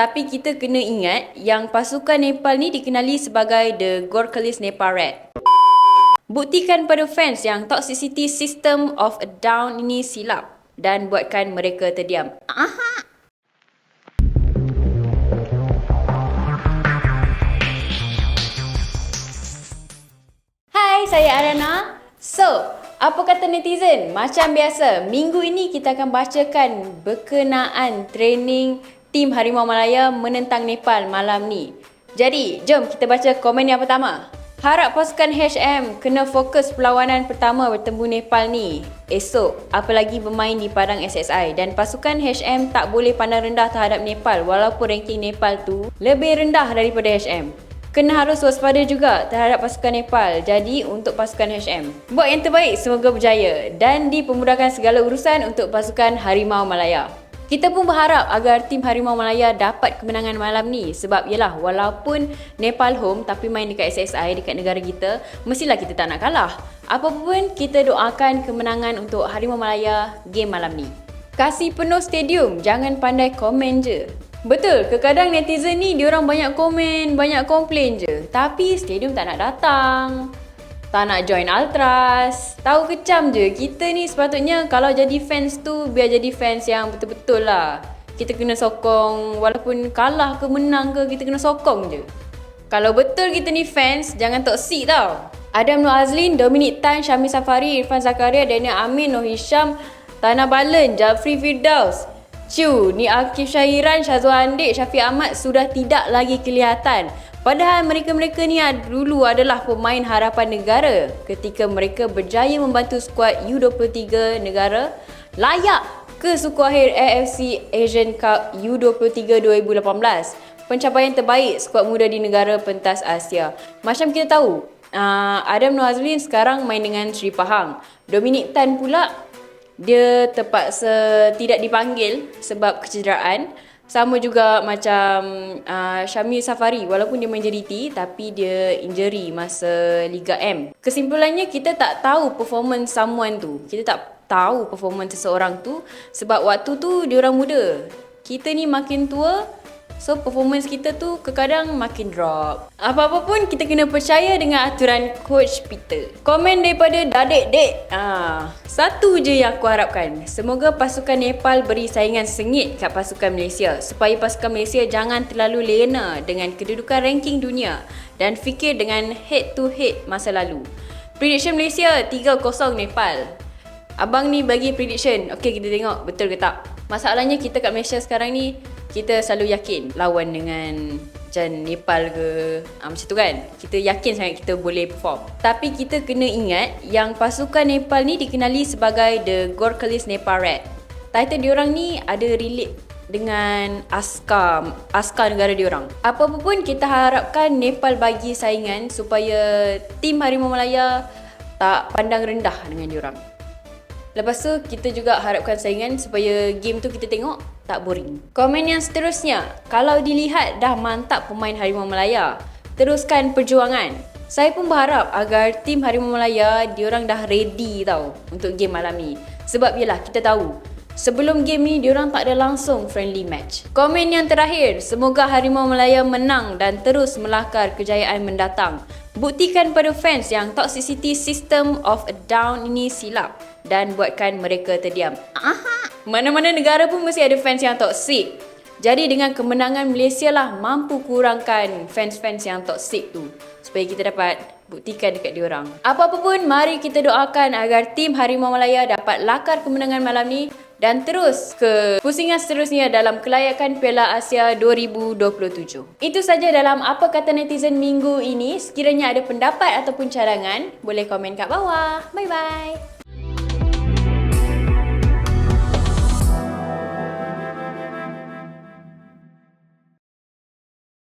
Tapi kita kena ingat yang pasukan Nepal ni dikenali sebagai The Gorkhalis Nepal Red. Buktikan pada fans yang toxicity system of a down ini silap dan buatkan mereka terdiam. Aha. Hai, saya Arana. So, apa kata netizen? Macam biasa, minggu ini kita akan bacakan berkenaan training tim Harimau Malaya menentang Nepal malam ni. Jadi, jom kita baca komen yang pertama. Harap pasukan HM kena fokus perlawanan pertama bertemu Nepal ni esok apalagi bermain di padang SSI dan pasukan HM tak boleh pandang rendah terhadap Nepal walaupun ranking Nepal tu lebih rendah daripada HM. Kena harus waspada juga terhadap pasukan Nepal. Jadi untuk pasukan HM, buat yang terbaik semoga berjaya dan dipermudahkan segala urusan untuk pasukan Harimau Malaya. Kita pun berharap agar tim Harimau Malaya dapat kemenangan malam ni sebab yalah walaupun Nepal home tapi main dekat SSI dekat negara kita mestilah kita tak nak kalah. Apa pun kita doakan kemenangan untuk Harimau Malaya game malam ni. Kasih penuh stadium, jangan pandai komen je. Betul, kadang netizen ni diorang banyak komen, banyak komplain je. Tapi stadium tak nak datang tak nak join Ultras. Tahu kecam je, kita ni sepatutnya kalau jadi fans tu biar jadi fans yang betul-betul lah. Kita kena sokong walaupun kalah ke menang ke kita kena sokong je. Kalau betul kita ni fans, jangan toksik tau. Adam Nur Azlin, Dominic Tan, Syami Safari, Irfan Zakaria, Daniel Amin, Noh Hisham, Tanah Balen, Jafri Firdaus. Ciu, ni Akif Syahiran, Syazwa Andik, Syafiq Ahmad sudah tidak lagi kelihatan. Padahal mereka-mereka ni dulu adalah pemain harapan negara ketika mereka berjaya membantu skuad U23 negara layak ke suku akhir AFC Asian Cup U23 2018. Pencapaian terbaik skuad muda di negara pentas Asia. Macam kita tahu, uh, Adam Noazlin sekarang main dengan Sri Pahang. Dominic Tan pula dia terpaksa tidak dipanggil sebab kecederaan. Sama juga macam uh, Syamil Safari walaupun dia main JDT tapi dia injury masa Liga M. Kesimpulannya kita tak tahu performance someone tu. Kita tak tahu performance seseorang tu sebab waktu tu dia orang muda. Kita ni makin tua So performance kita tu kekadang makin drop. Apa-apa pun kita kena percaya dengan aturan coach Peter. Komen daripada Dadek Dek. Ah, satu je yang aku harapkan. Semoga pasukan Nepal beri saingan sengit kat pasukan Malaysia supaya pasukan Malaysia jangan terlalu lena dengan kedudukan ranking dunia dan fikir dengan head to head masa lalu. Prediction Malaysia 3-0 Nepal. Abang ni bagi prediction. Okey kita tengok betul ke tak. Masalahnya kita kat Malaysia sekarang ni kita selalu yakin lawan dengan macam Nepal ke uh, macam tu kan. Kita yakin sangat kita boleh perform. Tapi kita kena ingat yang pasukan Nepal ni dikenali sebagai The Gorkhalis Nepal Red title diorang ni ada relate dengan askar askar negara diorang. Apa pun kita harapkan Nepal bagi saingan supaya tim Harimau Malaya tak pandang rendah dengan diorang. Lepas tu kita juga harapkan saingan supaya game tu kita tengok tak boring. Komen yang seterusnya, kalau dilihat dah mantap pemain Harimau Malaya, teruskan perjuangan. Saya pun berharap agar tim Harimau Malaya diorang dah ready tau untuk game malam ni. Sebab yalah kita tahu Sebelum game ni, diorang tak ada langsung friendly match. Komen yang terakhir, semoga Harimau Malaya menang dan terus melakar kejayaan mendatang. Buktikan pada fans yang toxicity system of a down ini silap dan buatkan mereka terdiam. Aha. Mana-mana negara pun mesti ada fans yang toxic. Jadi dengan kemenangan Malaysia lah mampu kurangkan fans-fans yang toxic tu supaya kita dapat buktikan dekat diorang. Apa-apa pun mari kita doakan agar tim Harimau Malaya dapat lakar kemenangan malam ni dan terus ke pusingan seterusnya dalam kelayakan Piala Asia 2027. Itu saja dalam apa kata netizen minggu ini. Sekiranya ada pendapat ataupun cadangan, boleh komen kat bawah. Bye bye.